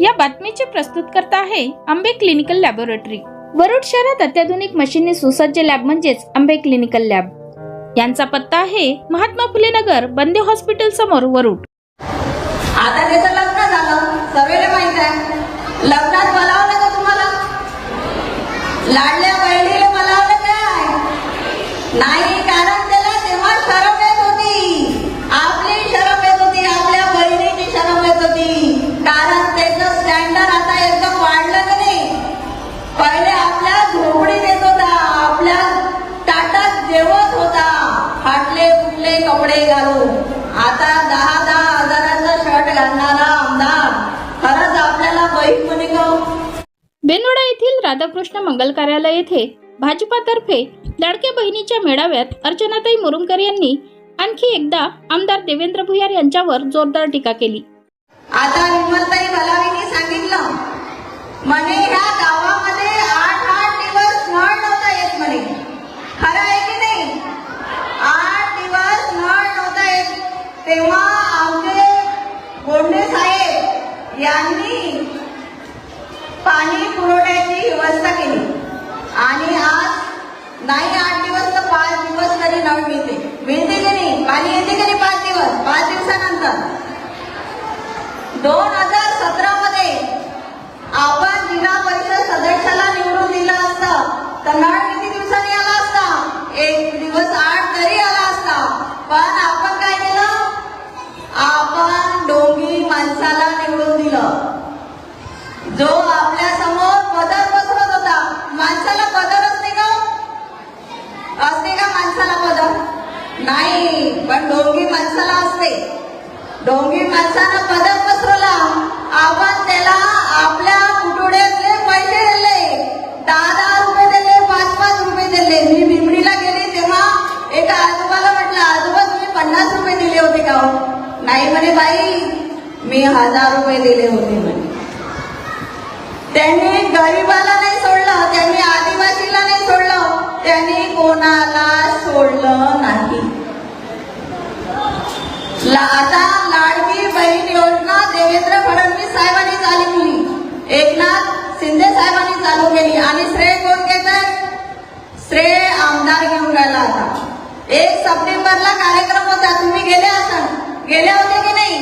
या बातमीचे प्रस्तुत करता आहे आंबे क्लिनिकल लॅबोरेटरी. वरुड शहरात अत्याधुनिक मशीनने सुसज्ज लॅब म्हणजेच आंबे क्लिनिकल लॅब. यांचा पत्ता आहे महात्मा फुले नगर बंदे हॉस्पिटल समोर वरुड. आता त्याचं लग्न झालं. सर्वेला माहीत आहे. लग्नात बोलावं का तुम्हाला? लाडल्या बहिणीला बोलावलं काय? नाही कारण त्याला तेव्हा शरम येत होती आपली शरम येत होती आपल्या बहिणीची शरम येत होती कारण त्याचं स्टँडर्ड आता एकदम वाढलं की नाही पहिले आपल्या झोपडीत येत होता आपल्या ताटात जेवत होता फाटले फुटले घालून आता दहा दहा हजाराचा शर्ट घालणारा आमदार. खरंच आपल्याला बहीण म्हणे हो? बेनवडा येथील राधाकृष्ण मंगल कार्यालय येथे भाजपातर्फे लाडक्या बहिणीच्या मेळाव्यात अर्चनाताई मुरुमकर यांनी आणखी एकदा आमदार देवेंद्र भुयार यांच्यावर जोरदार टीका केली. आता विमलताई भलावीने सांगितलं म्हणे ह्या गावामध्ये आठ आठ दिवस नळ नव्हता येत म्हणे खरं आहे की नाही आठ दिवस नळ नव्हता येत तेव्हा आमचे गोंडे साहेब यांनी पाणी पुरवठ्याची व्यवस्था केली आणि आज नाही आठ दिवस तर पाच दिवस तरी नळ मिळते मिळते की नाही पाणी येते की नाही पाच दिवस पाच दिवसानंतर दोन हजार सतरा मध्ये आपण जिल्हा परिषद सदस्याला निवडून दिलं असतं. तर नळ किती दिवसांनी आला असता? एक दिवस आठ तरी आला असता. पण आपण काय केलं? आपण डोंगी माणसाला निवडून दिलं. जो आपल्यासमोर पदर बसवत होता. माणसाला पदर असते का? असते का माणसाला पदर? नाही पण डोंगी माणसाला असते. डोंगी माणसाला पदर पसरवला आपण त्याला आपल्या कुटुड्यातले पैसे दिले. दहा दहा रुपये दिले पाच पाच रुपये दिले. मी भिमडीला गेले तेव्हा एका आजोबाला म्हटलं आजोबा तुम्ही पन्नास रुपये दिले होते का हो? नाही म्हणे बाई मी हजार रुपये दिले होते म्हणे. त्यांनी गरीबाला नाही सोडलं त्यांनी आदिवासीला नाही सोडलं त्यांनी कोणाला सोडलं नाही. आता लाडकी बहीण देवेंद्र फडणवीस साहेबांनी चालू केली. एकनाथ शिंदे साहेबांनी चालू केली. आणि श्रेय कोण घेत श्रेय आमदार घेऊन राहिला आता एक सप्टेंबरला कार्यक्रम होता. तुम्ही गेले असाल. गेले होते की नाही?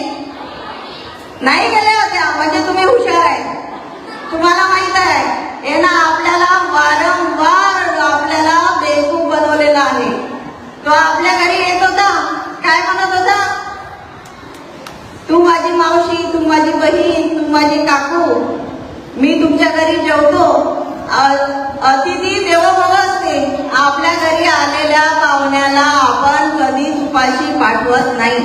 नाही गेल्या होत्या म्हणजे तुम्ही हुशार आहे. तुम्हाला माहीत आहे हे ना आपल्याला वारंवार आपल्याला बेकूफ बनवलेला आहे. तो आपल्या घरी येत होता. काय म्हणत होता? तू माझी मावशी तू माझी बहीण तू माझी काकू. मी तुमच्या घरी जेवतो. अतिथी देवभव असते. आपल्या घरी आलेल्या पाहुण्याला आपण कधीच उपाशी पाठवत नाही.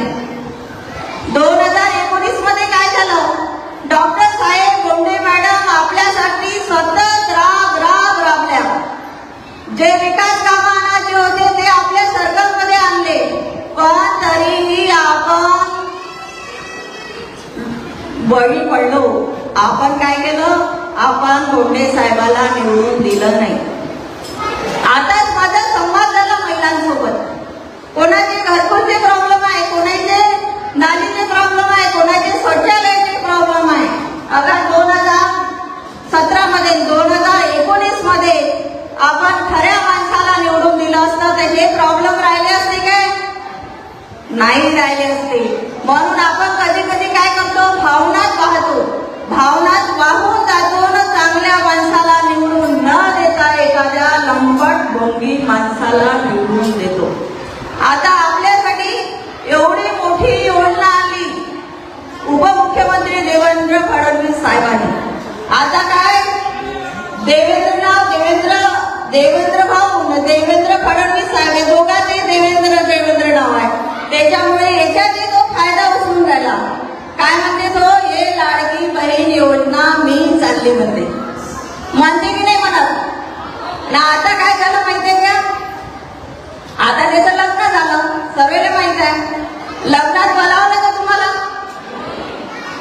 दोन हजार एकोणीसमध्ये काय झालं? डॉक्टर साहेब बोंडे मॅडम आपल्यासाठी सतत राब राब राबल्या. जे विकास कामानाचे होते बळी पडलो. आपण काय केलं? आपण गोंडे साहेबाला निवडून दिलं नाही. आताच माझा संवाद झाला महिलांसोबत. कोणाचे घरगुती प्रॉब्लेम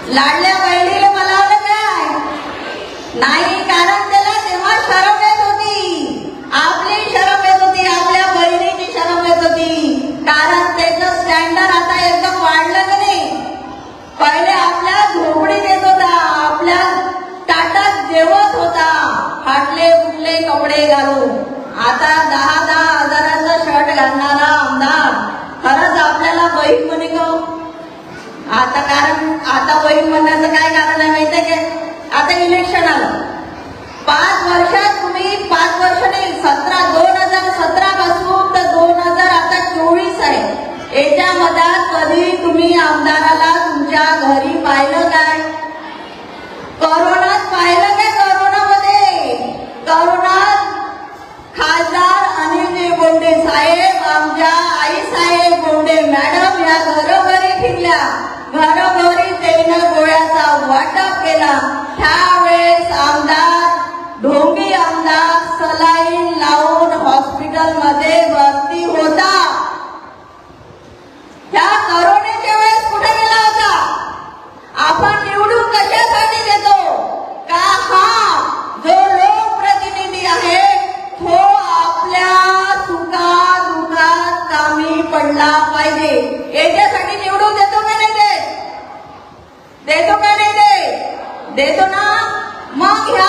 लाडल्या बहिणीला मलावलं काय? नाही कारण त्याला तेव्हा शरम येत होती. आपली शरम येत होती आपल्या बहिणीची शरम येत होती. कारण त्याचं स्टँडर्ड आता एकदम वाढलं की नाही. पहिले आपल्या झोपडीत येत होता आपल्या ताटात जेवत होता. फाटले फुटले कपडे घालून. आता दहा दहा हजाराचा शर्ट घालणारा आमदार. खरंच आपल्याला बहीण म्हणे का आता कारण आता वही म्हणण्याचं काय कारण आहे माहिती आहे का? आता इलेक्शन आलं. पाच वर्षात तुम्ही पाच वर्ष नाही सतरा दोन हजार सतरा पासून तर दोन हजार आता चोवीस आहे. याच्या मधात कधी तुम्ही आमदाराला तुमच्या घरी पाहिलं काय? करोनात पाहिलं काय करोनामध्ये? करोनात खासदार अनिल बोंडे साहेब आमच्या आई साहेब बोंडे मॅडम या घरोघरी फिरल्या घरोघरी तेल गोळा देतो का नाही देतो ना? मग ह्या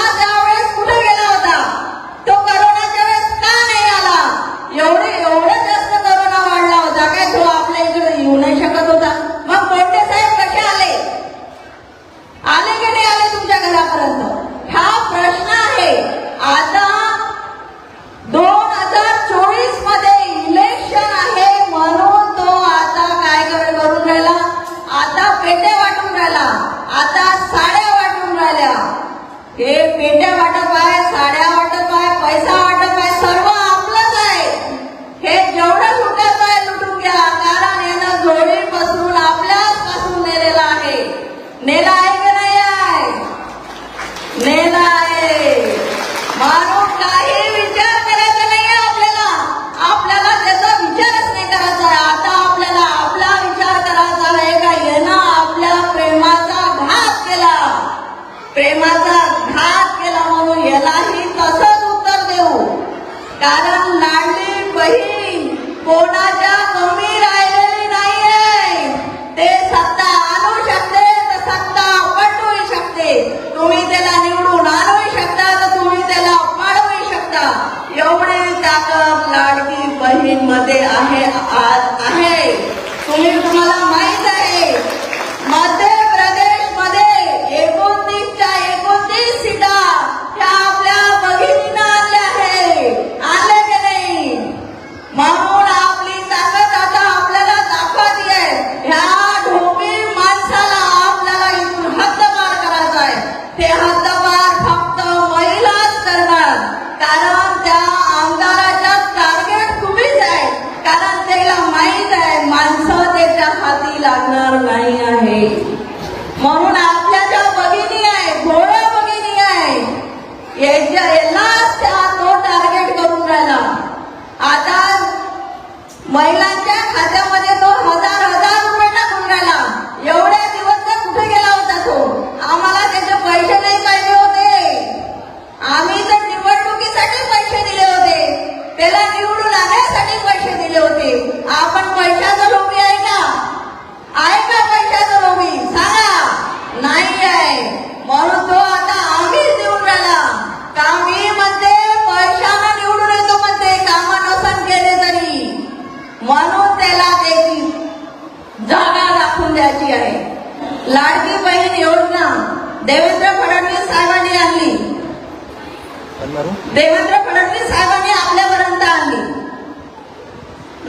देवेंद्र फडणवीस साहेबांनी आपल्यापर्यंत आणली.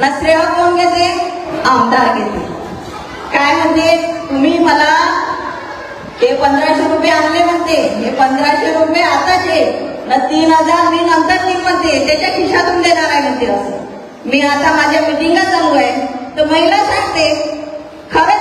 ना श्रेय कोण घेते? आमदार घेते. काय म्हणते? तुम्ही मला हे पंधराशे रुपये आणले म्हणते. हे पंधराशे रुपये आताचे. ना तीन हजार मी नंतर म्हणते त्याच्या खिशातून देणार आहे म्हणते असं. मी आता माझ्या मिटिंगला चालू आहे. तर महिला सांगते खरं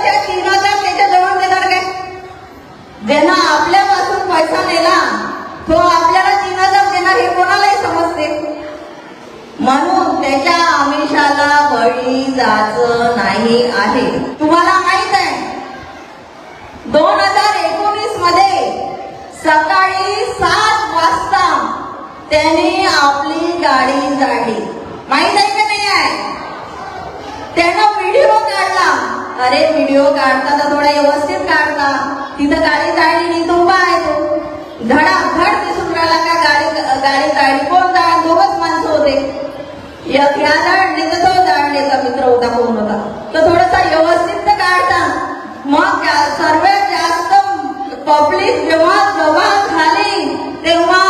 सात वाजता त्याने आपली गाडी जाळली माहीत आहे का नाही आहे? त्यानं व्हिडिओ काढला. अरे व्हिडिओ काढता तर थोडा व्यवस्थित काढता. तिथं गाडी जाळली तो उभा आहे तो. धडा दिसून राहिला का गाडी गाडी जाळली कोण जाळ दोघच माणसं होते. या जाळले तर तो जाळलेचा मित्र होता कोण होता? तर थोडासा व्यवस्थित काढता. मग सर्वात जास्त पब्लिक जेव्हा जेव्हा The.